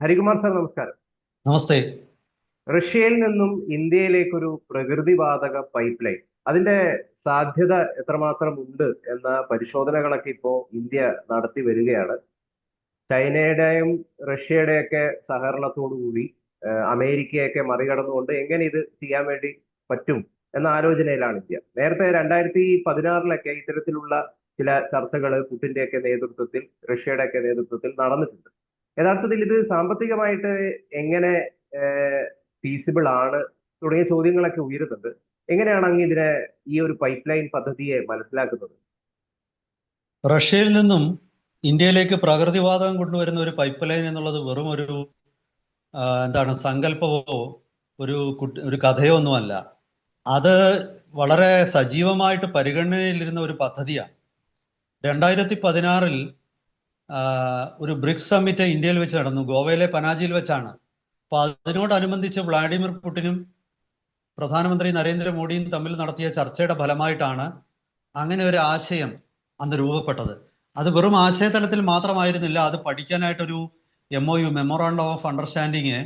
Harikumar sir നമസ്കാരം. നമസ്തേ. റഷ്യയിൽ നിന്നും ഇന്ത്യയിലേക്കൊരു പ്രകൃതിവാതക പൈപ്പ് ലൈൻ അതിന്റെ സാധ്യത എത്രമാത്രം ഉണ്ട് എന്ന പരിശോധനകളൊക്കെ ഇപ്പോ ഇന്ത്യ നടത്തി വരികയാണ്. ചൈനയുടെയും റഷ്യയുടെയൊക്കെ സഹകരണത്തോടുകൂടി അമേരിക്കയൊക്കെ മറികടന്നുകൊണ്ട് എങ്ങനെ ഇത് ചെയ്യാൻ വേണ്ടി പറ്റും എന്ന ആലോചനയിലാണ് ഇന്ത്യ. നേരത്തെ രണ്ടായിരത്തി പതിനാറിലൊക്കെ ഇത്തരത്തിലുള്ള ചില ചർച്ചകൾ പുടിന്റെയൊക്കെ നേതൃത്വത്തിൽ റഷ്യയുടെയൊക്കെ നേതൃത്വത്തിൽ നടന്നിട്ടുണ്ട്. യഥാർത്ഥത്തിൽ ഇത് സാമ്പത്തികമായിട്ട് എങ്ങനെ ഫീസിബിൾ ആണ് തുടങ്ങിയ ചോദ്യങ്ങളൊക്കെ ഉയരുന്നുണ്ട് എങ്ങനെയാണ് അങ്ങ് ഇതിനെ ഈ ഒരു പൈപ്പ് ലൈൻ പദ്ധതിയെ മനസ്സിലാക്കുന്നത്? റഷ്യയിൽ നിന്നും ഇന്ത്യയിലേക്ക് പ്രകൃതിവാതകം കൊണ്ടുവരുന്ന ഒരു പൈപ്പ് ലൈൻ എന്നുള്ളത് വെറും ഒരു എന്താണ് സങ്കല്പമോ ഒരു ഒരു കഥയോ ഒന്നുമല്ല അത് വളരെ സജീവമായിട്ട് പരിഗണനയിലിരുന്ന ഒരു പദ്ധതിയാണ്. രണ്ടായിരത്തി പതിനാറിൽ ഒരു ബ്രിക്സ് സമ്മിറ്റ് ഇന്ത്യയിൽ വെച്ച് നടന്നു. ഗോവയിലെ പനാജിയിൽ വെച്ചാണ്. അപ്പൊ അതിനോടനുബന്ധിച്ച് വ്ളാഡിമിർ പുടിനും പ്രധാനമന്ത്രി നരേന്ദ്രമോദിയും തമ്മിൽ നടത്തിയ ചർച്ചയുടെ ഫലമായിട്ടാണ് അങ്ങനെ ഒരു ആശയം അന്ന് രൂപപ്പെട്ടത്. അത് വെറും ആശയതലത്തിൽ മാത്രമായിരുന്നില്ല അത് പഠിക്കാനായിട്ടൊരു M O U memorandum of understanding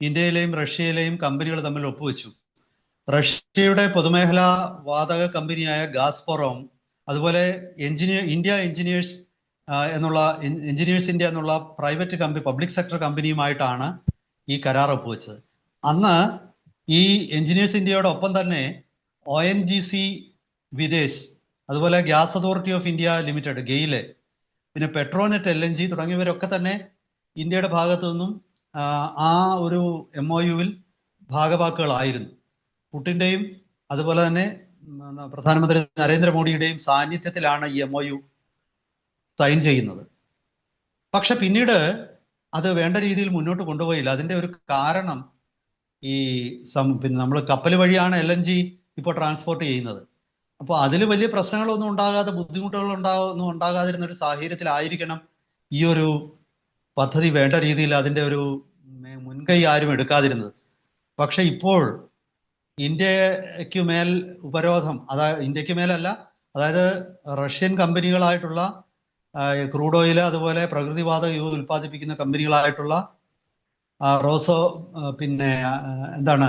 ഇന്ത്യയിലെയും റഷ്യയിലെയും കമ്പനികൾ തമ്മിൽ ഒപ്പുവെച്ചു. റഷ്യയുടെ പൊതുമേഖലാ വാതക കമ്പനിയായ ഗാസ്പൊറോം അതുപോലെ എഞ്ചിനീയർ ഇന്ത്യ എഞ്ചിനീയേഴ്സ് എന്നുള്ള എഞ്ചിനീയേഴ്സ് ഇന്ത്യ എന്നുള്ള പ്രൈവറ്റ് കമ്പനി പബ്ലിക് സെക്ടർ കമ്പനിയുമായിട്ടാണ് ഈ കരാർ ഒപ്പുവെച്ചത്. അന്ന് ഈ എഞ്ചിനീയേഴ്സ് ഇന്ത്യയോടൊപ്പം തന്നെ O N G C Videsh അതുപോലെ gas authority of India limited GAIL പിന്നെ പെട്രോനെറ്റ് എൽ എൻ ജി തുടങ്ങിയവരൊക്കെ തന്നെ ഇന്ത്യയുടെ ഭാഗത്തു നിന്നും ആ, ഒരു എം ഒ യുവിൽ ഭാഗവാക്കുകളായിരുന്നു. പുട്ടിന്റെയും അതുപോലെ തന്നെ പ്രധാനമന്ത്രി നരേന്ദ്രമോദിയുടെയും സാന്നിധ്യത്തിലാണ് ഈ എം ഒ യു സൈൻ ചെയ്യുന്നത്. പക്ഷെ പിന്നീട് അത് വേണ്ട രീതിയിൽ മുന്നോട്ട് കൊണ്ടുപോയില്ല. അതിന്റെ ഒരു കാരണം ഈ സം പിന്നെ നമ്മൾ കപ്പൽ വഴിയാണ് എൽ എൻ ജി ഇപ്പോൾ ട്രാൻസ്പോർട്ട് ചെയ്യുന്നത്. അപ്പോൾ അതിൽ വലിയ പ്രശ്നങ്ങളൊന്നും ഉണ്ടാകാതെ ബുദ്ധിമുട്ടുകൾ ഉണ്ടാകുന്നു ഉണ്ടാകാതിരുന്ന ഒരു സാഹചര്യത്തിലായിരിക്കണം ഈ ഒരു പദ്ധതി വേണ്ട രീതിയിൽ അതിന്റെ ഒരു മുൻകൈ ആരും എടുക്കാതിരുന്നത്. പക്ഷെ ഇപ്പോൾ ഇന്ത്യയ്ക്ക് മേൽ ഉപരോധം അതായത് ഇന്ത്യയ്ക്ക് മേലല്ല അതായത് റഷ്യൻ കമ്പനികളായിട്ടുള്ള ക്രൂഡ് ഓയിൽ അതുപോലെ പ്രകൃതിവാതക ഉൽപ്പാദിപ്പിക്കുന്ന കമ്പനികളായിട്ടുള്ള റോസോ പിന്നെ എന്താണ്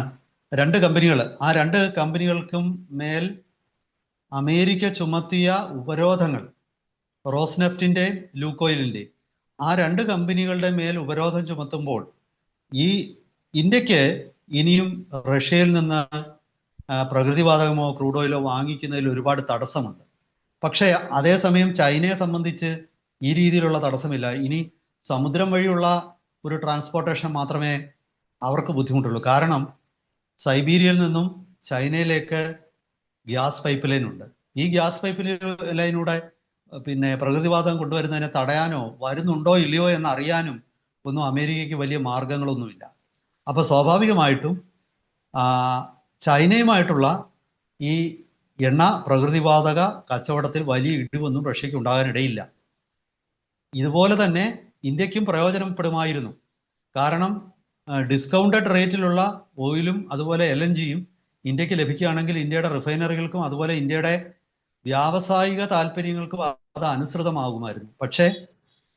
രണ്ട് കമ്പനികൾ. ആ രണ്ട് കമ്പനികൾക്കും മേൽ അമേരിക്ക ചുമത്തിയ ഉപരോധങ്ങൾ റോസ്നെഫ്റ്റിന്റെയും ലൂക്കോയിലിന്റെയും ആ രണ്ട് കമ്പനികളുടെ മേൽ ഉപരോധം ചുമത്തുമ്പോൾ ഈ ഇന്ത്യയ്ക്ക് ഇനിയും റഷ്യയിൽ നിന്ന് പ്രകൃതിവാതകമോ ക്രൂഡ് ഓയിലോ വാങ്ങിക്കുന്നതിൽ ഒരുപാട് തടസ്സമുണ്ട്. പക്ഷേ അതേസമയം ചൈനയെ സംബന്ധിച്ച് ഈ രീതിയിലുള്ള തടസ്സമില്ല. ഇനി സമുദ്രം വഴിയുള്ള ഒരു ട്രാൻസ്പോർട്ടേഷൻ മാത്രമേ അവർക്ക് ബുദ്ധിമുട്ടുള്ളൂ. കാരണം സൈബീരിയയിൽ നിന്നും ചൈനയിലേക്ക് ഗ്യാസ് പൈപ്പ് ലൈൻ ഉണ്ട്. ഈ ഗ്യാസ് പൈപ്പ് ലൈനിലൂടെ പിന്നെ പ്രകൃതിവാദം കൊണ്ടുവരുന്നതിനെ തടയാനോ വരുന്നുണ്ടോ ഇല്ലയോ എന്ന് അറിയാനും ഒന്നും അമേരിക്കയ്ക്ക് വലിയ മാർഗങ്ങളൊന്നുമില്ല. അപ്പോൾ സ്വാഭാവികമായിട്ടും ചൈനയുമായിട്ടുള്ള ഈ എണ്ണ പ്രകൃതിവാതക കച്ചവടത്തിൽ വലിയ ഇടിവൊന്നും റഷ്യയ്ക്ക് ഉണ്ടാകാനിടയില്ല. ഇതുപോലെ തന്നെ ഇന്ത്യക്കും പ്രയോജനപ്പെടുമായിരുന്നു. കാരണം ഡിസ്കൗണ്ടഡ് റേറ്റിലുള്ള ഓയിലും അതുപോലെ എൽ എൻ ജിയും ഇന്ത്യയ്ക്ക് ലഭിക്കുകയാണെങ്കിൽ ഇന്ത്യയുടെ റിഫൈനറികൾക്കും അതുപോലെ ഇന്ത്യയുടെ വ്യാവസായിക താല്പര്യങ്ങൾക്കും അത് അനുസൃതമാകുമായിരുന്നു. പക്ഷേ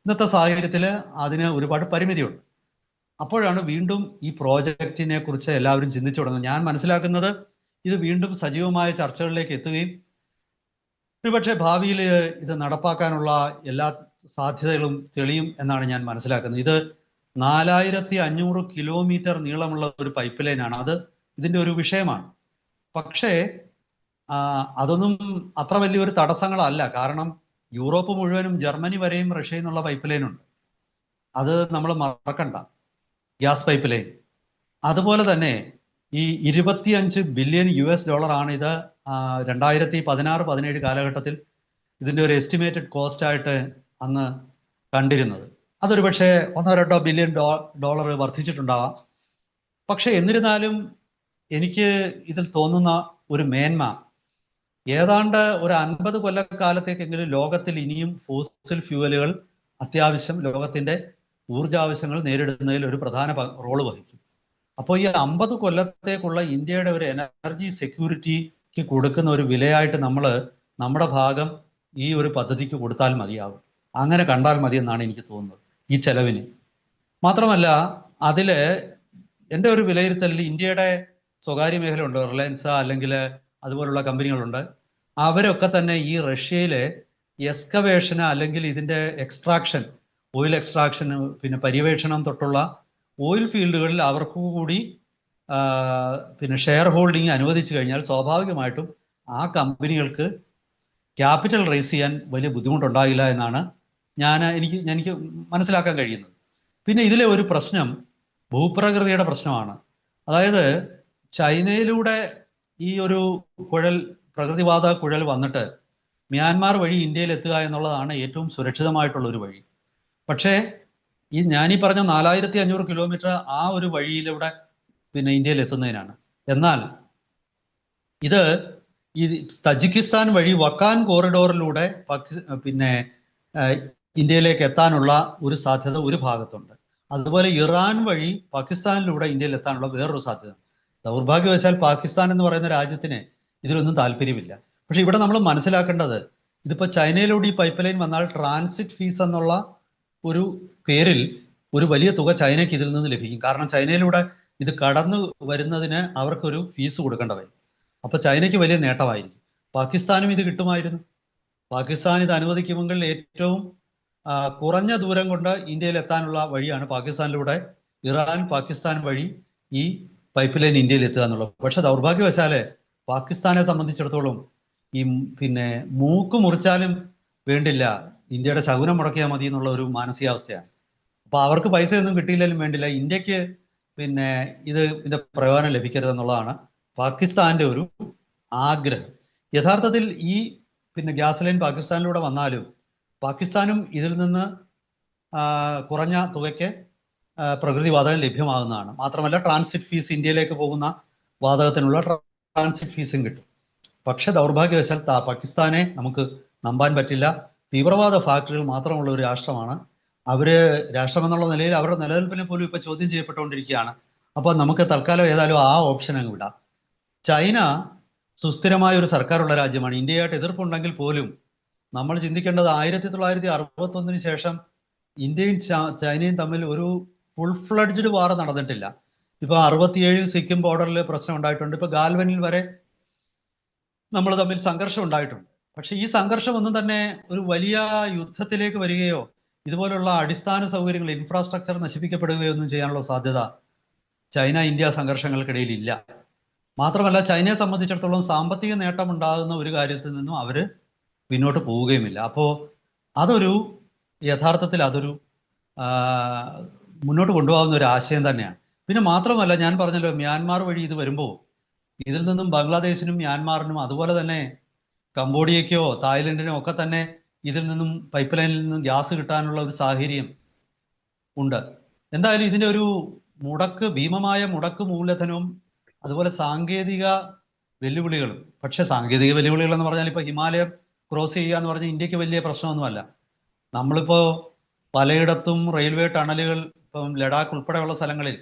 ഇന്നത്തെ സാഹചര്യത്തിൽ അതിന് ഒരുപാട് പരിമിതിയുണ്ട്. അപ്പോഴാണ് വീണ്ടും ഈ പ്രോജക്റ്റിനെ കുറിച്ച് എല്ലാവരും ചിന്തിച്ചു തുടങ്ങുന്നത്. ഞാൻ മനസ്സിലാക്കുന്നത് ഇത് വീണ്ടും സജീവമായ ചർച്ചകളിലേക്ക് എത്തുകയും ഒരുപക്ഷെ ഭാവിയിൽ ഇത് നടപ്പാക്കാനുള്ള എല്ലാ സാധ്യതകളും തെളിയും എന്നാണ് ഞാൻ മനസ്സിലാക്കുന്നത്. ഇത് നാലായിരത്തി അഞ്ഞൂറ് കിലോമീറ്റർ നീളമുള്ള ഒരു പൈപ്പ് ലൈനാണ് അത് ഇതിന്റെ ഒരു വിഷയമാണ്. പക്ഷേ അതൊന്നും അത്ര വലിയൊരു തടസ്സങ്ങളല്ല. കാരണം യൂറോപ്പ് മുഴുവനും ജർമ്മനി വരെയും റഷ്യയിൽ നിന്നുള്ള പൈപ്പ് ലൈൻ ഉണ്ട് അത് നമ്മൾ മറക്കണ്ട. ഗ്യാസ് പൈപ്പ് ലൈൻ അതുപോലെ തന്നെ ഈ ഇരുപത്തിയഞ്ച് ബില്യൺ യു എസ് ഡോളർ ആണ് ഇത് രണ്ടായിരത്തി പതിനാറ് പതിനേഴ് കാലഘട്ടത്തിൽ ഇതിന്റെ ഒരു എസ്റ്റിമേറ്റഡ് കോസ്റ്റ് ആയിട്ട് അന്ന് കണ്ടിരുന്നത്. അതൊരു പക്ഷേ ഒന്നോ രണ്ടോ ബില്യൺ ഡോ ഡോളർ വർദ്ധിച്ചിട്ടുണ്ടാവാം. പക്ഷെ എന്നിരുന്നാലും എനിക്ക് ഇതിൽ തോന്നുന്ന ഒരു മേന്മ ഏതാണ്ട് ഒരു അൻപത് കൊല്ലക്കാലത്തേക്കെങ്കിലും ലോകത്തിൽ ഇനിയും ഫോസിൽ ഫ്യൂവലുകൾ അത്യാവശ്യം ലോകത്തിന്റെ ഊർജാവശ്യങ്ങൾ നേരിടുന്നതിൽ ഒരു പ്രധാന റോൾ വഹിക്കും. അപ്പോൾ ഈ അമ്പത് കൊല്ലത്തേക്കുള്ള ഇന്ത്യയുടെ ഒരു എനർജി സെക്യൂരിറ്റിക്ക് കൊടുക്കുന്ന ഒരു വിലയായിട്ട് നമ്മൾ നമ്മുടെ ഭാഗം ഈ ഒരു പദ്ധതിക്ക് കൊടുത്താൽ മതിയാകും അങ്ങനെ കണ്ടാൽ മതി എന്നാണ് എനിക്ക് തോന്നുന്നത് ഈ ചെലവിന്. മാത്രമല്ല അതിൽ എന്റെ ഒരു വിലയിരുത്തലിൽ ഇന്ത്യയുടെ സ്വകാര്യ മേഖലയുണ്ട് റിലയൻസ് അല്ലെങ്കിൽ അതുപോലുള്ള കമ്പനികളുണ്ട്. അവരൊക്കെ തന്നെ ഈ റഷ്യയിലെ എക്സ്കവേഷന് അല്ലെങ്കിൽ ഇതിന്റെ എക്സ്ട്രാക്ഷൻ ഓയിൽ എക്സ്ട്രാക്ഷൻ പിന്നെ പര്യവേക്ഷണം തൊട്ടുള്ള ഓയിൽ ഫീൽഡുകളിൽ അവർക്ക് കൂടി പിന്നെ ഷെയർ ഹോൾഡിംഗ് അനുവദിച്ചു കഴിഞ്ഞാൽ സ്വാഭാവികമായിട്ടും ആ കമ്പനികൾക്ക് ക്യാപിറ്റൽ റേസ് ചെയ്യാൻ വലിയ ബുദ്ധിമുട്ടുണ്ടാകില്ല എന്നാണ് ഞാൻ എനിക്ക് എനിക്ക് മനസ്സിലാക്കാൻ കഴിയുന്നത്. പിന്നെ ഇതിലെ ഒരു പ്രശ്നം ഭൂപ്രകൃതിയുടെ പ്രശ്നമാണ്. അതായത് ചൈനയിലൂടെ ഈ ഒരു കുഴൽ പ്രകൃതിവാത കുഴൽ വന്നിട്ട് മ്യാൻമാർ വഴി ഇന്ത്യയിൽ എത്തുക എന്നുള്ളതാണ് ഏറ്റവും സുരക്ഷിതമായിട്ടുള്ള ഒരു വഴി. പക്ഷേ ഈ ഞാനീ പറഞ്ഞ നാലായിരത്തി അഞ്ഞൂറ് കിലോമീറ്റർ ആ ഒരു വഴിയിലൂടെ പിന്നെ ഇന്ത്യയിൽ എത്തുന്നതിനാണ്. എന്നാൽ ഇത് ഈ തജിക്കിസ്ഥാൻ വഴി വക്കാൻ കോറിഡോറിലൂടെ പിന്നെ ഇന്ത്യയിലേക്ക് എത്താനുള്ള ഒരു സാധ്യത ഒരു ഭാഗത്തുണ്ട്. അതുപോലെ ഇറാൻ വഴി പാകിസ്ഥാനിലൂടെ ഇന്ത്യയിൽ എത്താനുള്ള വേറൊരു സാധ്യത. ദൗർഭാഗ്യവശാൽ പാകിസ്ഥാൻ എന്ന് പറയുന്ന രാജ്യത്തിന് ഇതിലൊന്നും താല്പര്യമില്ല. പക്ഷെ ഇവിടെ നമ്മൾ മനസ്സിലാക്കേണ്ടത് ഇതിപ്പോ ചൈനയിലൂടെ ഈ പൈപ്പ് ലൈൻ വന്നാൽ ട്രാൻസിറ്റ് ഫീസ് എന്നുള്ള ഒരു പേരിൽ ഒരു വലിയ തുക ചൈനയ്ക്ക് ഇതിൽ നിന്ന് ലഭിക്കും. കാരണം ചൈനയിലൂടെ ഇത് കടന്നു വരുന്നതിന് അവർക്കൊരു ഫീസ് കൊടുക്കേണ്ട വരും അപ്പൊ ചൈനയ്ക്ക് വലിയ നേട്ടമായിരിക്കും. പാകിസ്ഥാനും ഇത് കിട്ടുമായിരുന്നു. പാകിസ്ഥാൻ ഇത് അനുവദിക്കുമെങ്കിൽ ഏറ്റവും കുറഞ്ഞ ദൂരം കൊണ്ട് ഇന്ത്യയിൽ എത്താനുള്ള വഴിയാണ് പാകിസ്ഥാനിലൂടെ ഇറാൻ പാകിസ്ഥാൻ വഴി ഈ പൈപ്പ് ലൈൻ ഇന്ത്യയിൽ എത്തുക എന്നുള്ളത്. പക്ഷെ ദൗർഭാഗ്യവശാൽ പാകിസ്ഥാനെ സംബന്ധിച്ചിടത്തോളം ഈ പിന്നെ മൂക്ക് മുറിച്ചാലും വേണ്ടില്ല. ഇന്ത്യയുടെ ശകുനം മുടക്കിയാൽ മതി എന്നുള്ള ഒരു മാനസികാവസ്ഥയാണ്. അപ്പൊ അവർക്ക് പൈസയൊന്നും കിട്ടിയില്ലെങ്കിലും വേണ്ടില്ല. ഇന്ത്യയ്ക്ക് പിന്നെ ഇത് ഇതിന്റെ പ്രയോജനം ലഭിക്കരുത് എന്നുള്ളതാണ് പാകിസ്ഥാന്റെ ഒരു ആഗ്രഹം. യഥാർത്ഥത്തിൽ ഈ പിന്നെ ഗ്യാസ് ലൈൻ പാകിസ്ഥാനിലൂടെ വന്നാലും പാകിസ്ഥാനും ഇതിൽ നിന്ന് കുറഞ്ഞ തുകയ്ക്ക് പ്രകൃതി വാതകം ലഭ്യമാകുന്നതാണ്. മാത്രമല്ല ട്രാൻസിറ്റ് ഫീസ് ഇന്ത്യയിലേക്ക് പോകുന്ന വാതകത്തിനുള്ള ട്രാൻസിറ്റ് ഫീസും കിട്ടും. പക്ഷെ ദൗർഭാഗ്യവശാൽ പാകിസ്ഥാനെ നമുക്ക് നമ്പാൻ പറ്റില്ല. തീവ്രവാദ ഫാക്ടറികൾ മാത്രമുള്ള ഒരു രാഷ്ട്രമാണ് അവർ രാഷ്ട്രം എന്നുള്ള നിലയിൽ അവരുടെ നിലനിൽപ്പിനെ പോലും ഇപ്പൊ ചോദ്യം ചെയ്യപ്പെട്ടുകൊണ്ടിരിക്കുകയാണ്. അപ്പോൾ നമുക്ക് തൽക്കാലം ഏതായാലും ആ ഓപ്ഷൻ അങ്ങ് വിടാം. ചൈന സുസ്ഥിരമായ ഒരു സർക്കാരുള്ള രാജ്യമാണ്. ഇന്ത്യയായിട്ട് എതിർപ്പുണ്ടെങ്കിൽ പോലും നമ്മൾ ചിന്തിക്കേണ്ടത് ആയിരത്തി തൊള്ളായിരത്തി അറുപത്തി ഒന്നിന് ശേഷം ഇന്ത്യയും ചൈനയും തമ്മിൽ ഒരു ഫുൾ ഫ്ലഡ്ജ്ഡ് വാർ നടന്നിട്ടില്ല. ഇപ്പൊ അറുപത്തിയേഴിൽ സിക്കിം ബോർഡറിൽ പ്രശ്നം ഉണ്ടായിട്ടുണ്ട്. ഇപ്പൊ ഗാൽവനിൽ വരെ നമ്മൾ തമ്മിൽ സംഘർഷം ഉണ്ടായിട്ടുണ്ട്. പക്ഷെ ഈ സംഘർഷം ഒന്നും തന്നെ ഒരു വലിയ യുദ്ധത്തിലേക്ക് വരികയോ ഇതുപോലുള്ള അടിസ്ഥാന സൗകര്യങ്ങൾ ഇൻഫ്രാസ്ട്രക്ചർ നശിപ്പിക്കപ്പെടുകയൊന്നും ചെയ്യാനുള്ള സാധ്യത ചൈന ഇന്ത്യ സംഘർഷങ്ങൾക്കിടയിൽ ഇല്ല മാത്രമല്ല ചൈനയെ സംബന്ധിച്ചിടത്തോളം സാമ്പത്തിക നേട്ടം ഉണ്ടാകുന്ന ഒരു കാര്യത്തിൽ നിന്നും അവർ പിന്നോട്ട് പോവുകയുമില്ല. അപ്പോൾ അതൊരു യഥാർത്ഥത്തിൽ അതൊരു മുന്നോട്ട് കൊണ്ടുപോകുന്ന ഒരു ആശയം തന്നെയാണ്. പിന്നെ മാത്രമല്ല ഞാൻ പറഞ്ഞല്ലോ മ്യാൻമാർ വഴി ഇത് വരുമ്പോൾ ഇതിൽ നിന്നും ബംഗ്ലാദേശിനും മ്യാൻമാറിനും അതുപോലെ തന്നെ കംബോഡിയയ്ക്കോ തായ്ലൻഡിനോ ഒക്കെ തന്നെ ഇതിൽ നിന്നും പൈപ്പ് ലൈനിൽ നിന്നും ഗ്യാസ് കിട്ടാനുള്ള ഒരു സാഹചര്യം ഉണ്ട്. എന്തായാലും ഇതിന്റെ ഒരു മുടക്ക് ഭീമമായ മുടക്ക് മൂലധനവും അതുപോലെ സാങ്കേതിക വെല്ലുവിളികളും പക്ഷെ സാങ്കേതിക വെല്ലുവിളികൾ എന്ന് പറഞ്ഞാൽ ഇപ്പൊ ഹിമാലയം ക്രോസ് ചെയ്യുക എന്ന് പറഞ്ഞാൽ ഇന്ത്യയ്ക്ക് വലിയ പ്രശ്നമൊന്നുമല്ല. നമ്മളിപ്പോ പലയിടത്തും റെയിൽവേ ടണലുകൾ ഇപ്പം ലഡാക്ക് ഉൾപ്പെടെയുള്ള സ്ഥലങ്ങളിൽ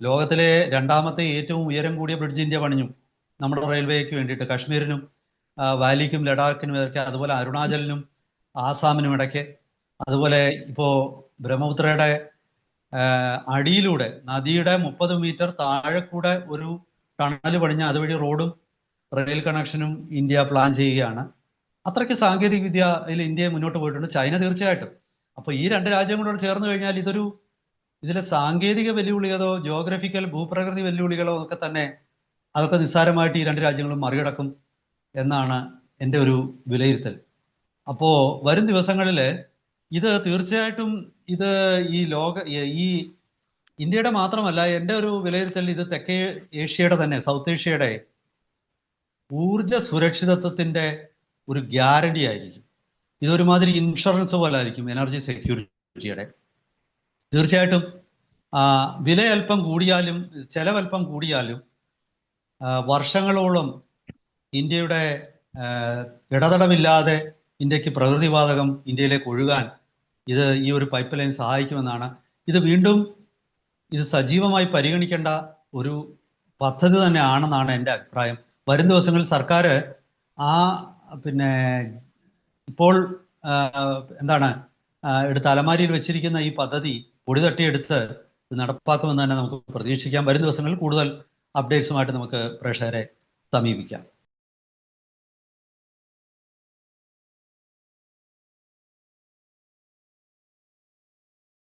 ലോകത്തിലെ രണ്ടാമത്തെ ഏറ്റവും ഉയരം കൂടിയ ബ്രിഡ്ജ് ഇന്ത്യ പണിഞ്ഞു നമ്മുടെ റെയിൽവേക്ക് വേണ്ടിയിട്ട്. കാശ്മീരിനും വാലിക്കും ലഡാക്കിനും ഇതൊക്കെ അതുപോലെ അരുണാചലിനും ആസാമിനും ഇടയ്ക്ക്. അതുപോലെ ഇപ്പോ ബ്രഹ്മപുത്രയുടെ അടിയിലൂടെ നദിയുടെ മുപ്പത് മീറ്റർ താഴെ കൂടെ ഒരു ടണൽ പണിഞ്ഞ അതുവഴി റോഡും റെയിൽ കണക്ഷനും ഇന്ത്യ പ്ലാൻ ചെയ്യുകയാണ്. അത്രയ്ക്ക് സാങ്കേതിക വിദ്യയിൽ ഇന്ത്യ മുന്നോട്ട് പോയിട്ടുണ്ട് ചൈന തീർച്ചയായിട്ടും. അപ്പൊ ഈ രണ്ട് രാജ്യങ്ങളോട് ചേർന്ന് കഴിഞ്ഞാൽ ഇതൊരു ഇതിലെ സാങ്കേതിക വെല്ലുവിളികളോ ജോഗ്രഫിക്കൽ ഭൂപ്രകൃതി വെല്ലുവിളികളോ ഒക്കെ തന്നെ അതൊക്കെ നിസ്സാരമായിട്ട് ഈ രണ്ട് രാജ്യങ്ങളും മറികടക്കും എന്നാണ് എന്റെ ഒരു വിലയിരുത്തൽ. അപ്പോ വരും ദിവസങ്ങളിൽ ഇത് തീർച്ചയായിട്ടും ഇത് ഈ ലോക ഈ ഇന്ത്യയുടെ മാത്രമല്ല എന്റെ ഒരു വിലയിരുത്തൽ ഇത് തെക്കേ ഏഷ്യയുടെ തന്നെ സൗത്ത് ഏഷ്യയുടെ ഊർജ സുരക്ഷിതത്വത്തിന്റെ ഒരു ഗ്യാരണ്ടി ആയിരിക്കും. ഇതൊരുമാതിരി ഇൻഷുറൻസ് പോലെ ആയിരിക്കും എനർജി സെക്യൂരിറ്റിയുടെ. തീർച്ചയായിട്ടും വില അല്പം കൂടിയാലും ചെലവല്പം കൂടിയാലും വർഷങ്ങളോളം ഇന്ത്യയുടെ ഇടതടമില്ലാതെ ഇന്ത്യയ്ക്ക് പ്രകൃതിവാതകം ഇന്ത്യയിലേക്ക് ഒഴുകാൻ ഇത് ഈ ഒരു പൈപ്പ് ലൈൻ സഹായിക്കുമെന്നാണ്. ഇത് വീണ്ടും ഇത് സജീവമായി പരിഗണിക്കേണ്ട ഒരു പദ്ധതി തന്നെയാണെന്നാണ് എന്റെ അഭിപ്രായം. വരും ദിവസങ്ങളിൽ സർക്കാർ ആ പിന്നെ ഇപ്പോൾ എന്താണ് എടുത്ത് അലമാരിയിൽ വെച്ചിരിക്കുന്ന ഈ പദ്ധതി പൊടി തട്ടിയെടുത്ത് ഇത് നടപ്പാക്കുമെന്ന് തന്നെ നമുക്ക് പ്രതീക്ഷിക്കാം. വരും ദിവസങ്ങളിൽ കൂടുതൽ അപ്ഡേറ്റ്സുമായിട്ട് നമുക്ക് പ്രേക്ഷകരെ സമീപിക്കാം.